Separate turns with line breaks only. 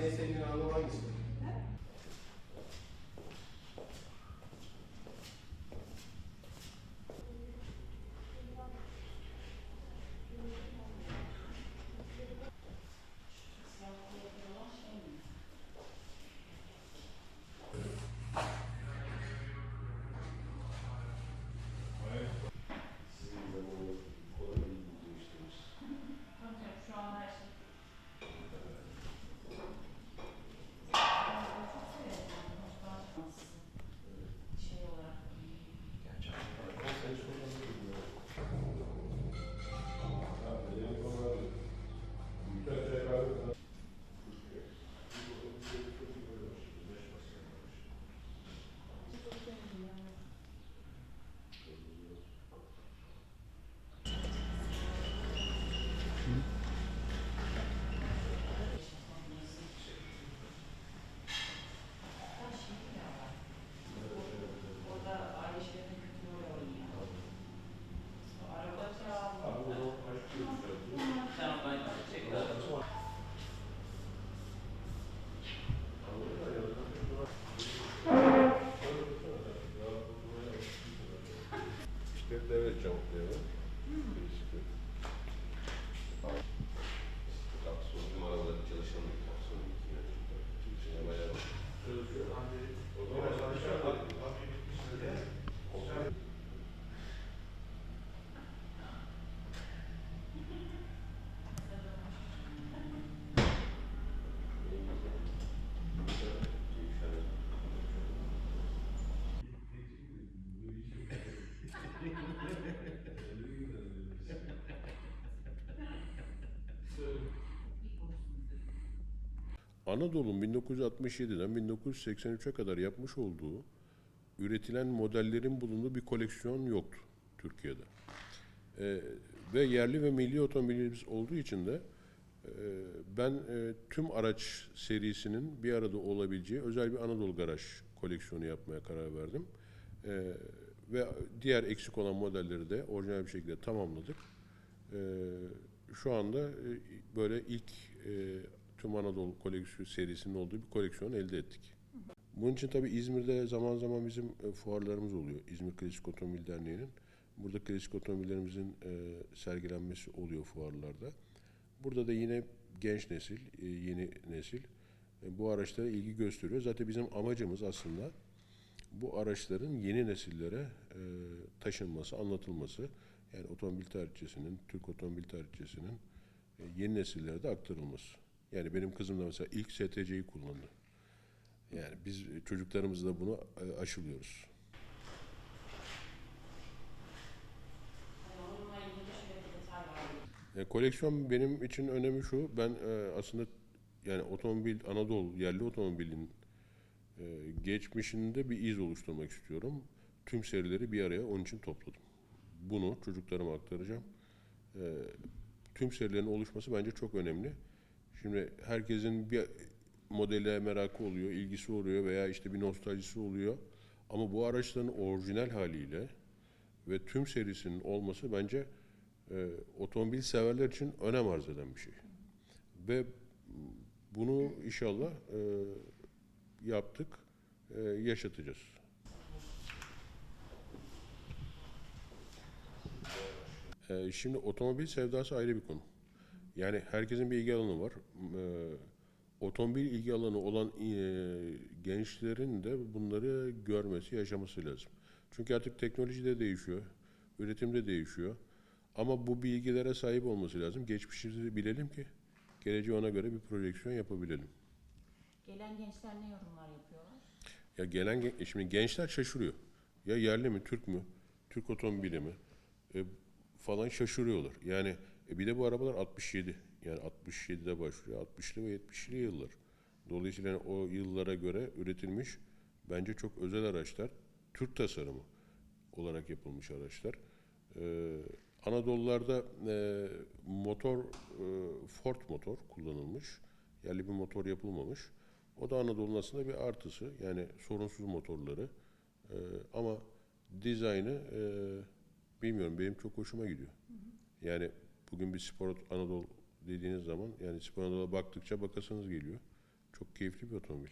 Amém, Senhor, louvado.
Anadolu'nun 1967'den 1983'e kadar yapmış olduğu üretilen modellerin bulunduğu bir koleksiyon yoktu Türkiye'de. Ee, ve yerli ve milli otomobilimiz olduğu için de e, ben e, tüm araç serisinin bir arada olabileceği özel bir Anadolu Garaj koleksiyonu yapmaya karar verdim. Ee, ve diğer eksik olan modelleri de orijinal bir şekilde tamamladık. Ee, şu anda e, böyle ilk e, tüm Anadolu koleksiyon serisinin olduğu bir koleksiyon elde ettik. Bunun için tabii İzmir'de zaman zaman bizim e, fuarlarımız oluyor. İzmir Klasik Otomobil Derneği'nin. Burada klasik otomobillerimizin e, sergilenmesi oluyor fuarlarda. Burada da yine genç nesil, e, yeni nesil bu araçlara ilgi gösteriyor. Zaten bizim amacımız aslında bu araçların yeni nesillere taşınması, anlatılması. Yani otomobil tarihçesinin, Türk otomobil tarihçesinin yeni nesillere de aktarılması. Yani benim kızım da mesela ilk STC'yi kullandı. Yani biz çocuklarımızla bunu e, aşılıyoruz. E, koleksiyon benim için önemi şu. Ben e, aslında yani otomobil Anadolu yerli otomobilin e, geçmişinde bir iz oluşturmak istiyorum. Tüm serileri bir araya onun için topladım. Bunu çocuklarıma aktaracağım. E, tüm serilerin oluşması bence çok önemli. Şimdi herkesin bir modele merakı oluyor, ilgisi oluyor veya işte bir nostaljisi oluyor. Ama bu araçların orijinal haliyle ve tüm serisinin olması bence e, otomobil severler için önem arz eden bir şey. Ve bunu inşallah e, yaptık, e, yaşatacağız. E, şimdi otomobil sevdası ayrı bir konu. Yani herkesin bir ilgi alanı var. E, otomobil ilgi alanı olan e, gençlerin de bunları görmesi, yaşaması lazım. Çünkü artık teknoloji de değişiyor, üretim de değişiyor. Ama bu bilgilere sahip olması lazım. Geçmişimizi bilelim ki geleceğe ona göre bir projeksiyon yapabilelim.
Gelen gençler ne yorumlar yapıyorlar?
Ya gelen e şimdi gençler şaşırıyor. Ya yerli mi, Türk mü, Türk otomobili mi e, falan şaşırıyorlar. Yani e, bir de bu arabalar 67. Yani 67'de başlıyor. 60'lı ve 70'li yıllar. Dolayısıyla yani o yıllara göre üretilmiş bence çok özel araçlar. Türk tasarımı olarak yapılmış araçlar. Ee, Anadolularda e, motor e, Ford motor kullanılmış. Yerli bir motor yapılmamış. O da Anadolu'nun aslında bir artısı. Yani sorunsuz motorları. Ee, ama dizaynı e, bilmiyorum benim çok hoşuma gidiyor. Yani bugün bir spor Anadolu dediğiniz zaman yani spor Anadolu'ya baktıkça bakasınız geliyor. Çok keyifli bir otomobil.